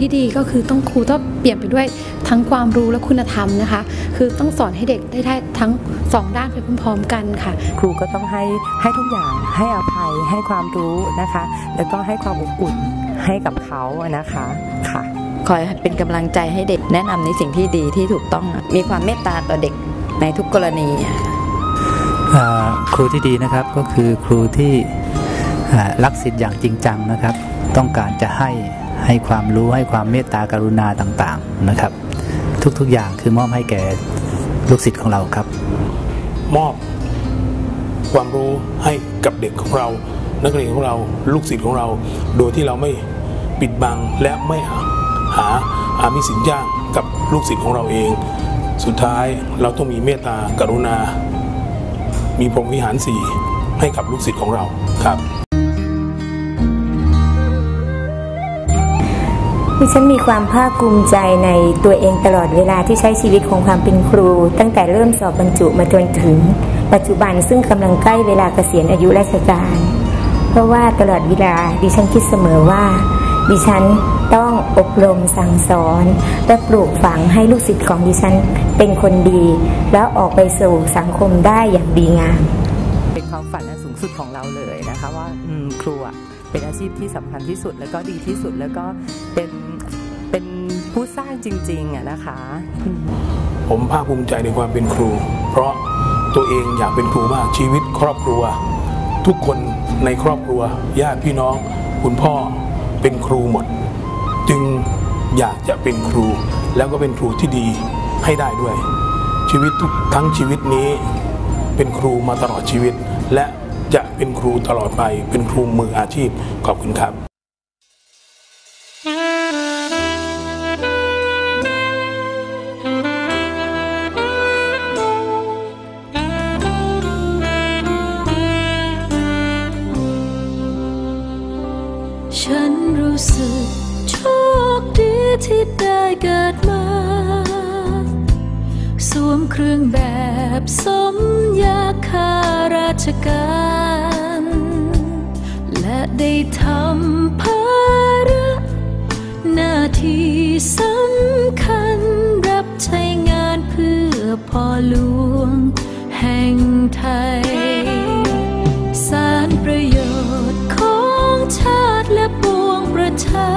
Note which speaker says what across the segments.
Speaker 1: ที่ดีก็คือต้องครูต้องเปลี่ยนไปด้วยทั้งความรู้และคุณธรรมนะคะ คือต้องสอนให้เด็กได้ได้ทั้งสองด้านไปพร้อมๆกันค่ะ
Speaker 2: ครูก็ต้องให้ให้ทุกอย่างให้อภัยให้ความรู้นะคะ แล้วก็ให้ความอบอุ่นให้กับเขาอะนะคะค่ะ
Speaker 3: คอยเป็นกำลังใจให้เด็กแนะนำในสิ่งที่ดีที่ถูกต้องมีความเมตตาต่อเด็กในทุกกรณี
Speaker 4: อ่าครูที่ดีนะครับก็คือครูที่อ่ารักสิทธิ์อย่างจริงจังนะครับ ต้องการจะให้ ให้ความรู้ให้ความเมตตากรุณาต่างๆนะครับ ทุกๆอย่างคือมอบให้แก่ลูกศิษย์ของเราครับ
Speaker 5: มอบความรู้ให้กับเด็กของเรา นักเรียนของเราลูกศิษย์ของเรา โดยที่เราไม่ปิดบังและไม่หาอามิสินจ้างกับลูกศิษย์ของเราเอง สุดท้ายเราต้องมีเมตตากรุณา มีพรหมวิหารสี่ให้กับลูกศิษย์ของเราครับ
Speaker 6: ดิฉันมีความภาคภูมิใจในตัวเองตลอดเวลาที่ใช้ชีวิตของความเป็นครู ตั้งแต่เริ่มสอบบรรจุมาจนถึง ปัจจุบันซึ่งกำลังใกล้เวลาเกษียณอายุราชการ เพราะว่าตลอดเวลาดิฉันคิดเสมอว่า ดิฉันต้องอบรมสั่งสอนและปลูกฝังให้ลูกศิษย์ของดิฉันเป็นคนดี แล้วออกไปสู่สังคมได้อย่างดีงาม
Speaker 2: เป็นความฝันอันสูงสุดของเราเลยนะคะว่าครูอะ เป็นอาชีพที่สำคัญที่สุดแล้วก็ดีที่สุดแล้วก็เป็นเป็นผู้สร้างจริงๆอะนะคะ
Speaker 5: ผมภาคภูมิใจในความเป็นครู เพราะตัวเองอยากเป็นครูมากชีวิตครอบครัว ทุกคนในครอบครัวญาติพี่น้อง คุณพ่อเป็นครูหมด จึงอยากจะเป็นครู แล้วก็เป็นครูที่ดีให้ได้ด้วย ชีวิตทุกทั้งชีวิตนี้ เป็นครูมาตลอดชีวิตและ จะเป็นครูตลอดไปเป็นครูมืออาชีพขอบคุณครับ
Speaker 7: สวมเครื่องแบบสมยาคาราชการ และได้ทำภาระหน้าที่สำคัญรับใช้งานเพื่อพ่อหลวงแห่งไทย สารประโยชน์ของชาติและปวงประชา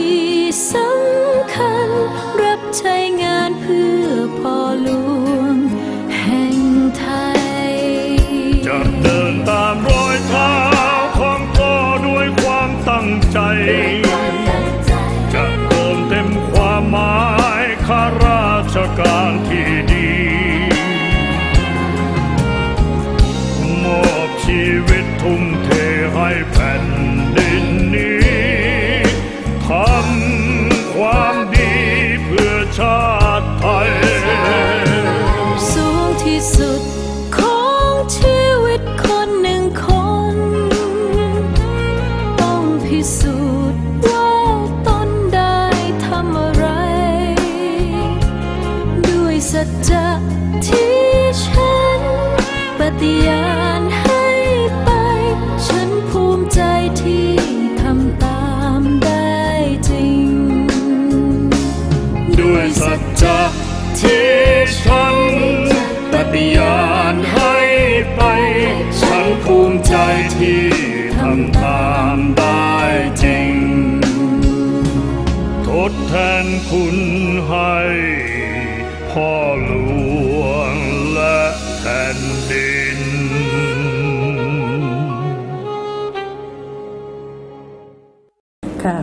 Speaker 7: ที่สำ
Speaker 8: คั
Speaker 7: ญ รับใช้งาน ป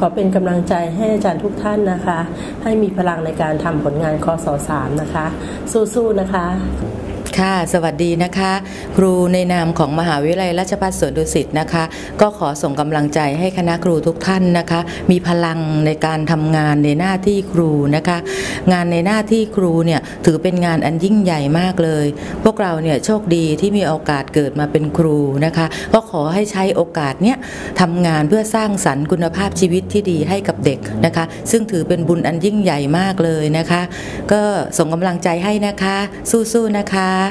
Speaker 9: ขอเป็นกำลังใจให้อาจารย์ทุกท่านนะคะ ให้มีพลังในการทำผลงานคอสอสามนะคะ สู้ๆนะคะ
Speaker 3: ค่ะ สวัสดีนะคะ ครูในนามของมหาวิทยาลัยราชภัฏสวนดุสิตนะคะ ก็ขอส่งกำลังใจให้คณะครูทุกท่านนะคะ มีพลังในการทำงานในหน้าที่ครูนะคะ งานในหน้าที่ครูเนี่ยถือเป็นงานอันยิ่งใหญ่มากเลย พวกเราเนี่ยโชคดีที่มีโอกาสเกิดมาเป็นครูนะคะ ก็ขอให้ใช้โอกาสเนี้ยทำงานเพื่อสร้างสรรค์คุณภาพชีวิตที่ดีให้กับเด็กนะคะ ซึ่งถือเป็นบุญอันยิ่งใหญ่มากเลยนะคะ ก็ส่งกำลังใจให้นะคะ สู้ๆนะคะ
Speaker 10: ง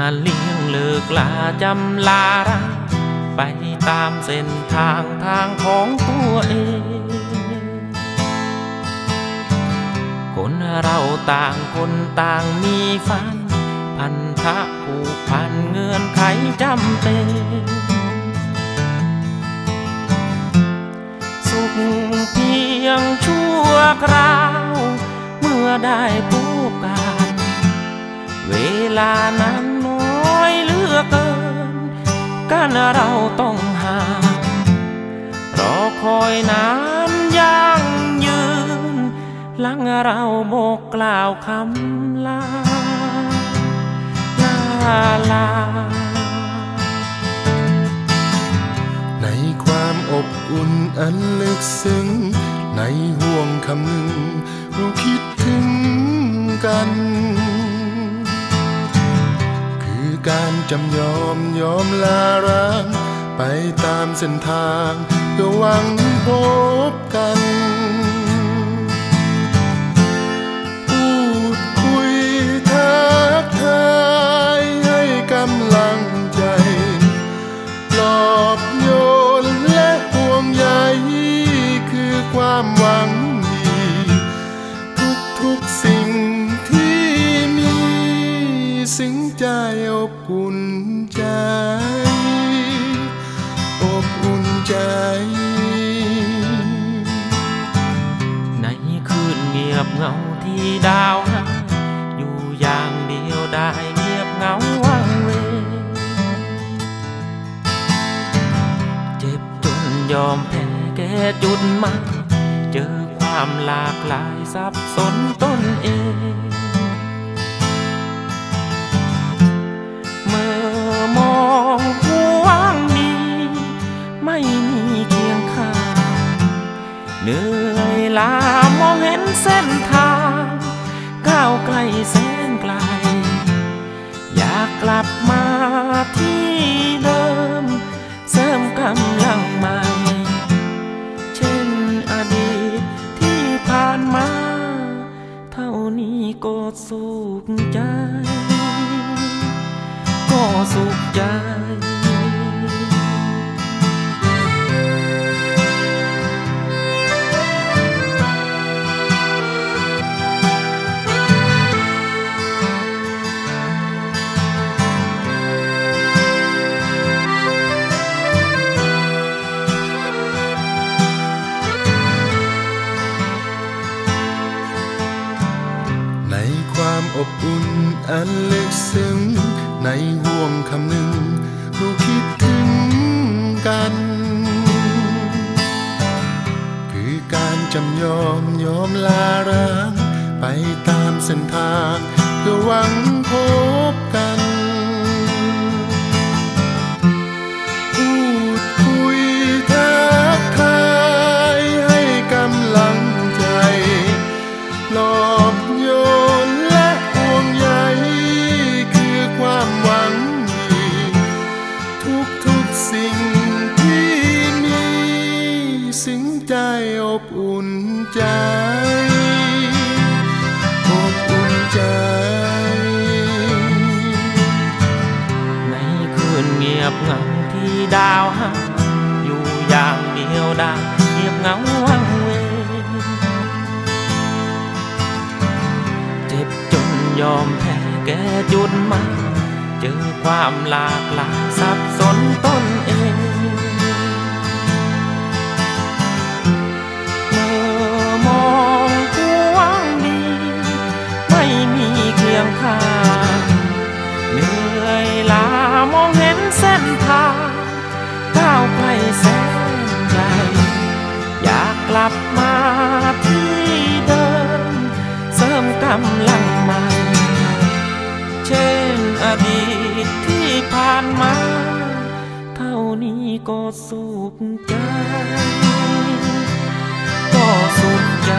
Speaker 10: านเลี้ยงเลิกลาจำลารักไปตามเส้นทางทางของตัวเอง เราต่างคนต่างมีฝัน พันธะผูกพันเงื่อนไขจำเป็น สุขเพียงชั่วคราว เมื่อได้พบกันเวลานั้นน้อยเหลือเกิน กันเราต้องห่างรอคอยนาน เราโบกกล่าวคำลาลาลา
Speaker 11: ในความอบอุ่นอันลึกซึ้ง ในห่วงคำหนึ่งเราคิดถึงกัน คือการจำยอมยอมลาร้างไปตามเส้นทางเพื่อหวังพบกัน ความหวังดี ทุกทุกๆสิ่งที่มีสิ่งใจอบอุ่นใจ อบอุ่นใจ
Speaker 10: ในคืนเงียบเหงาที่ดาวหาอยู่อย่างเดียวได้เงียบเหงาวังเวเจ็บจนยอมแพ้แก่จุดหมาย เจอความหลากหลายสับสนตนเอง เมื่อมองผู้ว่างดีไม่มีเคียงข้างเหนื่อยล้ามองเห็นเส้นทาง ก้าวไกลแสนไกล ก็สุขใจ ก็สุขใจ
Speaker 11: ซึ้งในห่วงคำหนึ่งเราคิดถึงกัน คือการจำยอมยอมลาร้าง ไปตามเส้นทาง เพื่อหวังพบ
Speaker 10: เงียบเหงาที่ดาวหาอยู่อย่างเดียวดายเงียบเหงาวังเวเจ็บจนยอมแพ้แก่จุดหมายเจอความหลากหลายสับสนตนเองเมื่อมองหวงดีไม่มีเคียงข้าง ก็สูบใจ ก็สูบใจ